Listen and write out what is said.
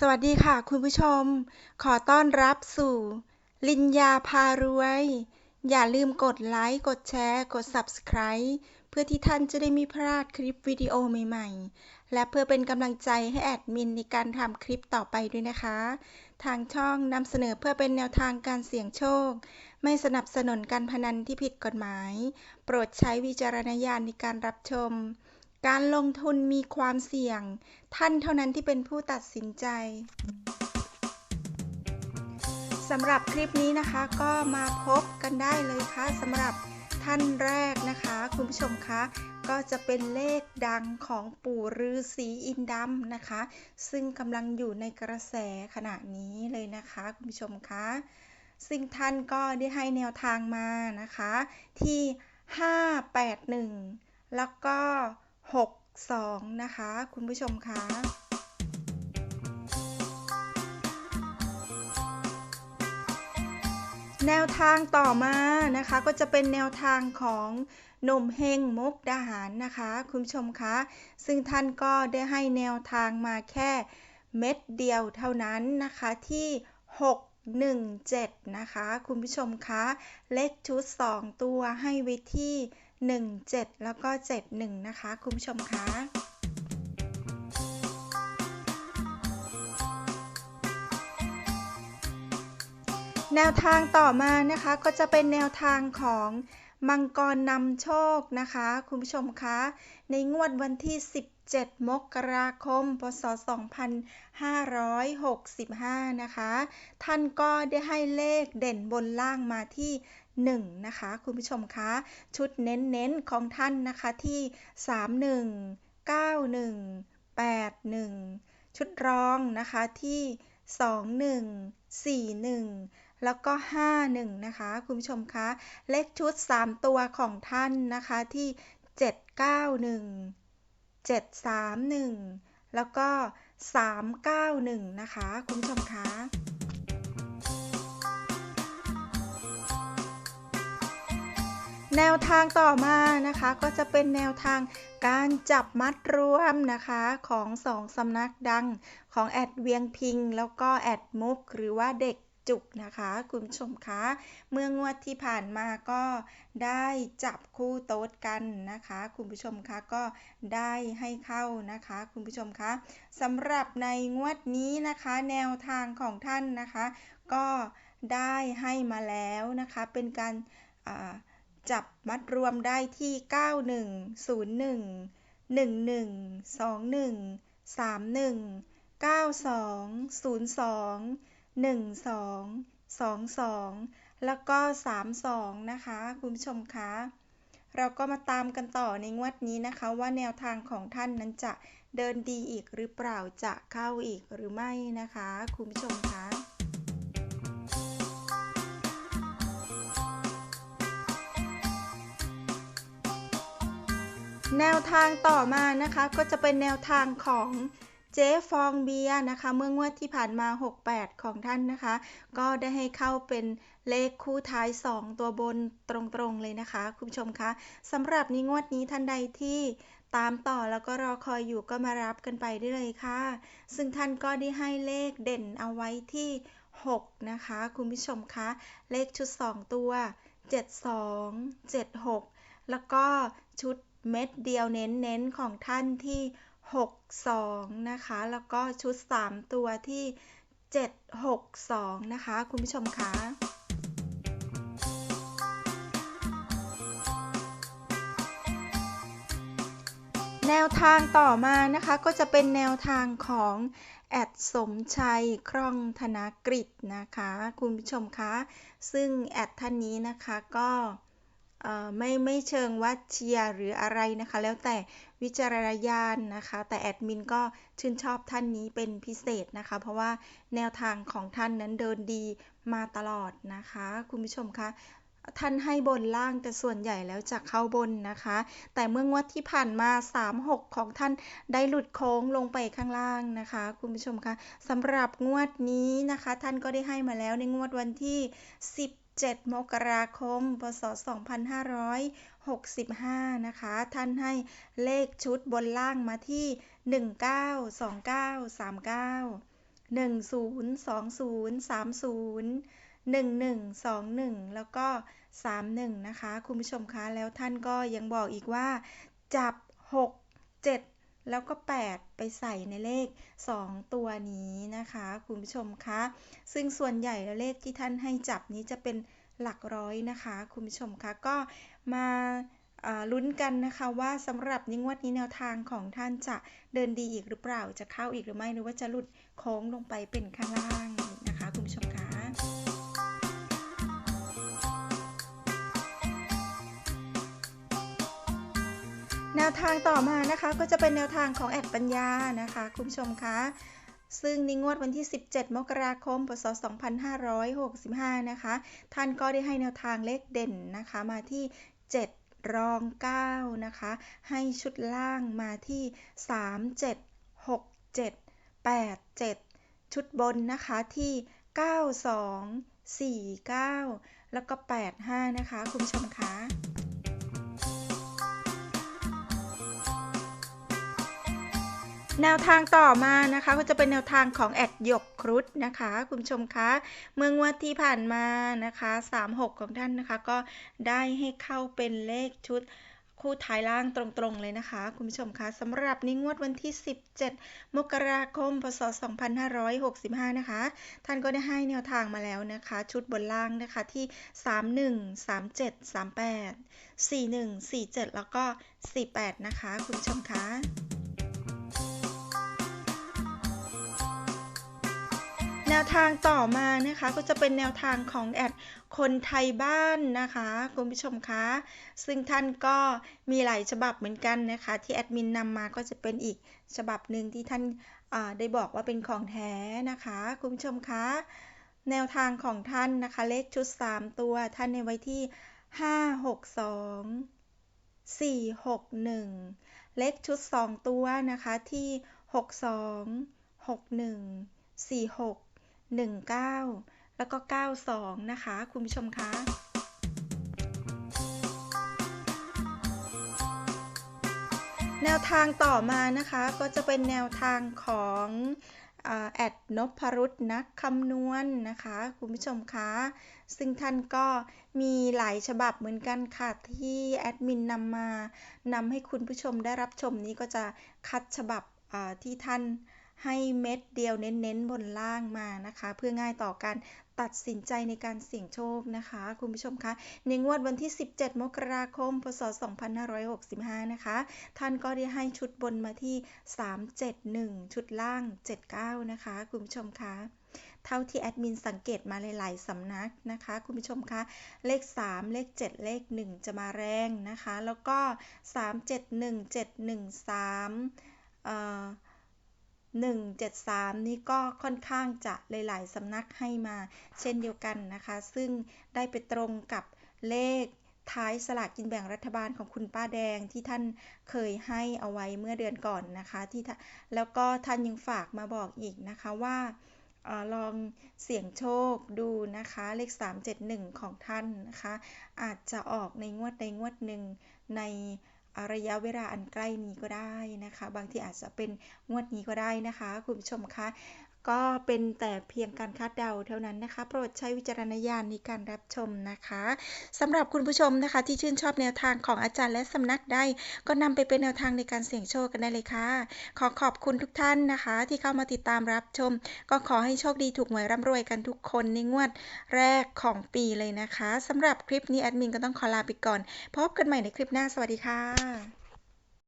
สวัสดีค่ะคุณผู้ชม ขอต้อนรับสู่ ลินยาพารวย อย่าลืมกดไลค์ กดแชร์ กด Subscribe เพื่อที่ท่านจะได้ไม่พลาดคลิปวิดีโอใหม่ ๆ และเพื่อเป็นกำลังใจให้แอดมินในการทำคลิปต่อไปด้วยนะคะ ทางช่องนำเสนอเพื่อเป็นแนวทางการเสี่ยงโชค ไม่สนับสนุนการพนันที่ผิดกฎหมาย โปรดใช้วิจารณญาณในการรับชม การลงทุนมีความเสี่ยง ท่านเท่านั้นที่เป็นผู้ตัดสินใจสำหรับคลิปนี้นะคะก็มาพบกันได้เลยค่ะสำหรับท่านแรกนะคะ คุณผู้ชมคะก็จะเป็นเลขดังของปู่ฤาษีอินดำนะคะ ซึ่งกำลังอยู่ในกระแสขณะนี้เลยนะคะ คุณผู้ชมคะซึ่งท่านก็ได้ให้แนวทางมานะคะ ที่ 581 แล้วก็ 62 นะคะ คุณผู้ชมคะแนวทางต่อมานะคะก็จะเป็นแนวทางของหนุ่มเฮงมุกดาหารนะคะ คุณผู้ชมคะซึ่งท่านก็ได้ให้แนวทางมาแค่เม็ดเดียวเท่านั้นนะคะที่ 617 นะคะ คุณผู้ชมคะ เลขชุด 2 ตัวให้ไว้ที่ 17 แล้วก็ 71 นะคะ คุณผู้ชมคะแนวทางต่อมานะคะก็จะเป็นแนวทางของมังกรนำโชคนะคะ คุณผู้ชมคะ ในงวดวันที่ 17 มกราคม พศ 2565 นะคะ ท่านก็ได้ให้เลขเด่นบนล่างมาที่ 1 นะคะ คุณผู้ชมคะชุดเน้นๆของท่านนะคะที่ 31 91 81 ชุดรองนะคะที่ 21 41แล้วก็ 51 นะคะ คุณผู้ชมคะ เลขชุด 3 ตัวของท่านนะคะที่ 791 731 แล้วก็ 391 นะคะ คุณผู้ชมคะ แนวทางต่อมานะคะก็จะเป็นแนวทางการจับมัดรวมนะคะของสองสำนักดังของแอดเวียงพิง แล้วก็แอดมุกหรือว่าเด็กจุกนะคะคุณผู้ชมคะเมื่องวดที่ผ่านมาก็ได้จับคู่โต๊ดกันนะคะ คุณผู้ชมคะก็ได้ให้เข้านะคะ คุณผู้ชมคะสำหรับในงวดนี้นะคะ แนวทางของท่านนะคะ ก็ได้ให้มาแล้วนะคะเป็นการ จับมัดรวมได้ที่ 9101 11 21 31 92 02หนึ่งสองสองสองแล้วก็สามสองนะคะ คุณผู้ชมคะ เราก็มาตามกันต่อในงวดนี้นะคะ ว่าแนวทางของท่านนั้นจะเดินดีอีกหรือเปล่าจะเข้าอีกหรือไม่นะคะ คุณผู้ชมคะ แนวทางต่อมานะคะก็จะเป็นแนวทางของเจ๊ฟองเบียนะคะเมื่องวดที่ผ่านมา 68 ของท่านนะคะ ก็ได้ให้เข้าเป็นเลขคู่ท้าย 2 ตัวบนตรงๆเลยนะคะ คุณผู้ชมคะสำหรับนี้งวดนี้ท่านใดที่ตามต่อแล้วก็รอคอยอยู่ก็มารับกันไปได้เลยค่ะ ซึ่งท่านก็ได้ให้เลขเด่นเอาไว้ที่ 6 นะคะ คุณผู้ชมคะ เลขชุด 2 ตัว 72 76 แล้วก็ชุด เม็ดเดียวเน้นๆของท่านที่ 62 นะคะ แล้วก็ชุด 3 ตัวที่ 762 นะคะ คุณผู้ชมคะแนวทางต่อมานะคะก็จะเป็นแนวทางของแอดสมชัยคล่องธนกฤษนะคะ คุณผู้ชมคะ ซึ่งแอดท่านนี้นะคะก็ ไม่ไม่เชิงว่าเชียร์หรืออะไรนะคะ แล้วแต่วิจารณญาณนะคะ แต่แอดมินก็ชื่นชอบท่านนี้เป็นพิเศษนะคะ เพราะว่าแนวทางของท่านนั้นเดินดีมาตลอดนะคะ คุณผู้ชมคะท่านให้บนล่างแต่ส่วนใหญ่แล้วจะเข้าบนนะคะ แต่เมื่องวดที่ผ่านมา 3-6 ของท่านได้หลุดโค้งลงไปข้างล่างนะคะ คุณผู้ชมคะสำหรับงวดนี้นะคะ ท่านก็ได้ให้มาแล้วในงวดวันที่ 10 7 มกราคม พศ 2565 นะคะ ท่านให้เลขชุดบนล่างมาที่ 19 29 39 10 20 30 11 21 แล้วก็ 31 นะคะ คุณผู้ชมคะ แล้วท่านก็ยังบอกอีกว่า จับ 6 7 แล้วก็ 8 ไปใส่ในเลข 2 ตัวนี้นะคะ คุณผู้ชมคะ ซึ่งส่วนใหญ่แล้วเลขที่ท่านให้จับนี้จะเป็นหลักร้อยนะคะ คุณผู้ชมคะก็มาลุ้นกันนะคะว่าสำหรับนิงวดนี้แนวทางของท่านจะเดินดีอีกหรือเปล่าจะเข้าอีกหรือไม่หรือว่าจะหลุดโค้งลงไปเป็นข้างล่างนะคะคุณผู้ชม นวทางต่อมานะคะก็จะเป็นแนวทางของแอดปัญญานะคะคุณผู้ชมคะซึ่งในงวดวันที่ 17 มกราคม พศ 2565 นะคะ ท่านก็ได้ให้แนวทางเลขเด่นนะคะ มาที่ 7 รอง 9 นะคะ ให้ชุดล่างมาที่ 3 7 6 7 8 7 ชุดบนนะคะที่ 9 2 4 9 แล้วก็ 8 5 นะคะ คุณผู้ชมคะ แนวทางต่อมานะคะก็จะเป็นแนวทางของแอดหยกครุฑนะคะ คุณผู้ชมคะเมื่องวดที่ผ่านมานะคะ36 ของท่านนะคะ ก็ได้ให้เข้าเป็นเลขชุดคู่ท้ายล่างตรงๆเลยนะคะ คุณผู้ชมคะสำหรับในงวดวันที่ 17 มกราคม พศ 2565 นะคะ ท่านก็ได้ให้แนวทางมาแล้วนะคะ ชุดบนล่างนะคะที่ 31 37 38 41 47 แล้วก็ 48 นะคะ คุณผู้ชมคะ แนวทางต่อมานะคะก็จะเป็นแนวทางของแอดคนไทยบ้านนะคะคุณผู้ชมคะซึ่งท่านก็มีหลายฉบับเหมือนกันนะคะ ที่แอดมินนำมาก็จะเป็นอีกฉบับหนึ่งที่ท่านได้บอกว่าเป็นของแท้นะคะคุณผู้ชมคะแนวทางของท่านนะคะ เลขชุด 3 ตัวท่านในไว้ที่ 5 6 2 4 6 1 เลขชุด 2 ตัวนะคะที่ 6 2 6 1 4 6 19 แล้วก็ 92 นะคะ คุณผู้ชมคะแนวทางต่อมานะคะก็จะเป็นแนวทางของแอดนพรุษนักคำนวณนนะคะ คุณผู้ชมคะ ซึ่งท่านก็มีหลายฉบับเหมือนกันค่ะ ที่แอดมินนำมานำให้คุณผู้ชมได้รับชมนี้ก็จะคัดฉบับที่ท่าน ให้เม็ดเดียวเน้นๆบนล่างมานะคะ เพื่อง่ายต่อการตัดสินใจในการเสี่ยงโชคนะคะ คุณผู้ชมคะในงวดวันที่ 17 มกราคม พศ 2565 นะคะ ท่านก็ได้ให้ชุดบนมาที่ 371 ชุดล่าง 79 นะคะ คุณผู้ชมคะเท่าที่แอดมินสังเกตมาหลาย ๆ สำนักนะคะ คุณผู้ชมคะเลข 3 เลข 7 เลข 1 จะมาแรงนะคะ แล้วก็ 371 713 173 นี้ก็ค่อนข้างจะหลาย ๆ สำนักให้มา เช่นเดียวกันนะคะ ซึ่งได้ไปตรงกับเลขท้ายสลากกินแบ่งรัฐบาลของคุณป้าแดงที่ท่านเคยให้เอาไว้เมื่อเดือนก่อนนะคะที่แล้วก็ท่านยังฝากมาบอกอีกนะคะว่าอลองเสี่ยงโชคดูนะคะ เลข 371 ของท่านนะคะ อาจจะออกในงวดใดงวดหนึ่งใน ระยะเวลาอันใกล้นี้ก็ได้นะคะ บางทีอาจจะเป็นงวดนี้ก็ได้นะคะ คุณผู้ชมคะ ก็เป็นแต่เพียงการคาดเดาเท่านั้นนะคะ โปรดใช้วิจารณญาณในการรับชมนะคะสำหรับคุณผู้ชมนะคะ ที่ชื่นชอบแนวทางของอาจารย์และสำนักได้ ก็นำไปเป็นแนวทางในการเสี่ยงโชคกันได้เลยค่ะ ขอขอบคุณทุกท่านนะคะ ที่เข้ามาติดตามรับชม ก็ขอให้โชคดีถูกหวยร่ำรวยกันทุกคนในงวดแรกของปีเลยนะคะสำหรับคลิปนี้แอดมินก็ต้องขอลาไปก่อน พบกันใหม่ในคลิปหน้าสวัสดีค่ะ